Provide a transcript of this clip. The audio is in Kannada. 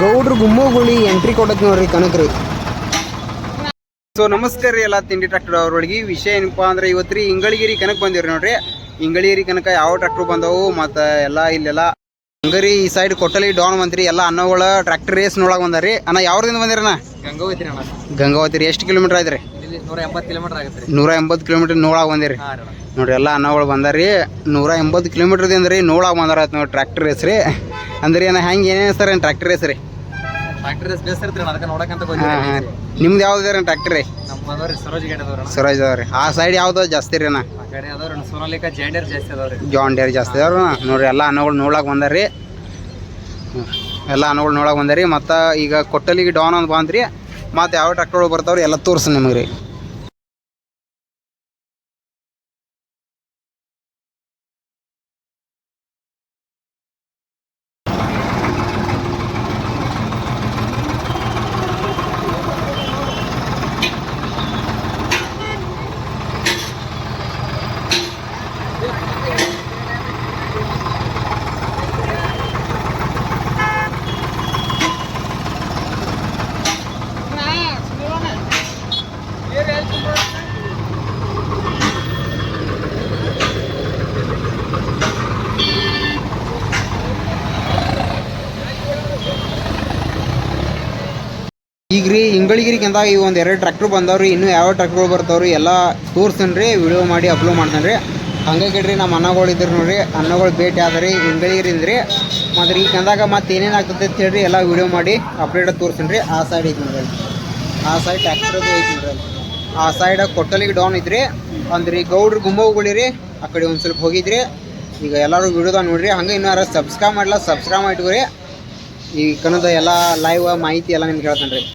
ಗೌಡ್ರು ಗುಮ್ಮೋಗುಳಿ ಎಂಟ್ರಿ ಕೊಡತ್ ನೋಡ್ರಿ ಕನಕ್ರಿ. ಸೊ ನಮಸ್ಕಾರ ರೀ ಎಲ್ಲ ತಿಂಡಿ ಟ್ರ್ಯಾಕ್ಟರ್ ಅವ್ರೊಳಗೆ. ವಿಷಯ ಏನಪ್ಪಾ ಅಂದ್ರೆ ಇವತ್ತು ರೀ ಇಂಗಳಿಗಿರಿ ಕನಕ್ ಬಂದಿವ್ರಿ ನೋಡ್ರಿ. ಇಂಗಳಿಗಿರಿ ಕನಕ ಯಾವ ಟ್ರ್ಯಾಕ್ಟರ್ ಬಂದವು ಮತ್ತು ಎಲ್ಲ ಇಲ್ಲೆಲ್ಲ ಹಂಗರಿ ಈ ಸೈಡ್ ಕೊಟ್ಟಲಿ ಡಾನ್ ಬಂದ್ರಿ ಎಲ್ಲ ಅನ್ನೋಗಳ ಟ್ರ್ಯಾಕ್ಟರ್ ರೇಸ್ ನೋಡಕ್ ಬಂದಾರಿ ಅಣ್ಣ ಯಾವ್ರಿಂದ ಬಂದಿರಣ್ಣ ಗಂಗಾವತಿ ಅಣ್ಣ. ಗಂಗಾವತಿ ರೀ. ಎಷ್ಟು ಕಿಲೋಮೀಟರ್ ಆಯ್ತು ರೀ ಇಲ್ಲಿ ನೂರ ಎಂಬತ್ತು ಕಿಲೋಮೀಟರ್ ಆಗುತ್ತೆ ರೀ ನೂರ ಎಂಬತ್ತು ಕಿಲೋಮೀಟರ್ ನೋಡಾಕ್ ಬಂದಿರಿ. ನೋಡ್ರಿ ಎಲ್ಲ ಅನ್ನಗಳು ಬಂದಾರಿ ನೂರ ಎಂಬತ್ತು ಕಿಲೋಮೀಟರ್ದಿಂದ ರೀ ನೋಡಾಕ್ ಬಂದಾರ ಆಯ್ತು ನೋಡಿ ಟ್ರ್ಯಾಕ್ಟರ್ ರೇಸ್ ರೀ. ಅಂದ್ರೆ ಏನ ಹೆಂಗೆ ಏನೇನು ಸರ್ ಏನು ಟ್ರ್ಯಾಕ್ಟರ್ ರೇಸ್ ರೀ? ಟ್ರ್ಯಾಕ್ಟರ್ ರೇಸ್ ಬೇಸ್ ಇರ್ತೀರಿ ಅದಕ್ಕೆ ನೋಡಕ್ಕಂತ ಹಾಂ ನಿಮ್ದು ಯಾವ್ದು ರೀ ಟ್ರ್ಯಾಕ್ಟ್ರಿ ನಮ್ಮ ಸರೋಜ್ ಗೇಟ್ ಅದಾವ್ರಿ ಅದಾವ್ರಿ. ಆ ಸೈಡ್ ಯಾವ್ದು ಜಾಸ್ತಿ ರೀ ಅಣ್ಣ? ಆ ಕಡೆ ಅದಾವ್ರಿ ಅಣ್ಣ. ಸೋನಾಲಿಕಾ ಜೈಂಡರ್ ಜಾಸ್ತಿ ಅದಾವ್ರಿ. ಜಾನ್ ಡೇರ್ ಜಾಸ್ತಿ ನೋಡ್ರಿ ಎಲ್ಲ ಅನ್ನಗಳು ನೋಡಕ್ ಬಂದಾರಿ ಎಲ್ಲ ಹಣ್ಣುಗಳು ನೋಡಕ್ ಬಂದಾರಿ ಮತ್ತು ಈಗ ಕೊಟ್ಟಲಿಗೆ ಡಾನ್ ಅಂತ ಬಂದ್ರಿ. ಮತ್ತು ಯಾವ ಟ್ರ್ಯಾಕ್ಟರ್ಗಳು ಬರ್ತಾವ್ರಿ ಎಲ್ಲ ತೋರ್ಸು ನಿಮಗೆ ರೀ. ಈಗ ರೀ ಇಂಗಳಿಗಿರಿ ಕೆಂದಾಗ ಈ ಒಂದು ಎರಡು ಟ್ರ್ಯಾಕ್ಟರ್ ಬಂದವ್ರಿ, ಇನ್ನೂ ಯಾವ ಟ್ರ್ಯಾಕ್ಟರ್ಗಳು ಬರ್ತಾವ್ರಿ ಎಲ್ಲ ತೋರ್ಸನ್ ರೀ ವಿಡಿಯೋ ಮಾಡಿ ಅಪ್ಲೋಡ್ ಮಾಡ್ತಾನೆ ರೀ ಹಂಗೆ ಕೇಳ್ರಿ ನಮ್ಮ ಅನ್ನಗಳು ಇದ್ರು ನೋಡ್ರಿ ಅನ್ನಗಳು ಭೇಟಿ ಆದ್ರಿ ಇಂಗಳಿಗಿರಿಂದ ರೀ ಮತ್ತು ಈ ಕೆಂದಾಗ ಮತ್ತೆ ಏನೇನು ಆಗ್ತದೆ ಅಂತ ಹೇಳ್ರಿ ಎಲ್ಲ ವಿಡಿಯೋ ಮಾಡಿ ಅಪ್ಡೇಟ್ ತೋರ್ಸನ್ ರೀ ಆ ಸೈಡ್ ಐತಿ ನೋಡ್ರಿ ಆ ಸೈಡ್ ಟ್ರ್ಯಾಕ್ಟರ್ ಐತಿ ನೋಡ್ರಿ ಆ ಸೈಡ್ ಕೊಟ್ಟಲಿಗೆ ಡೌನ್ ಐತ್ರಿ. ಅಂದ್ರಿ ಗೌಡ್ರ ರೀ ಆ ಕಡೆ ಒಂದು ಸ್ವಲ್ಪ ಹೋಗಿದ್ರಿ. ಈಗ ಎಲ್ಲರೂ ವಿಡಿಯೋದಾಗ ನೋಡ್ರಿ, ಹಂಗೆ ಇನ್ನೂ ಯಾರು ಸಬ್ಸ್ಕ್ರೈಬ್ ಮಾಡಲ್ಲ ಸಬ್ಸ್ಕ್ರೈಬ್ ಮಾಡಿಟ್ಕೊರಿ ಈ ಕನ್ನಡ ಎಲ್ಲ ಲೈವ್ ಮಾಹಿತಿ ಎಲ್ಲ ನಿಮ್ಗೆ ಹೇಳ್ತಾನೆ ರೀ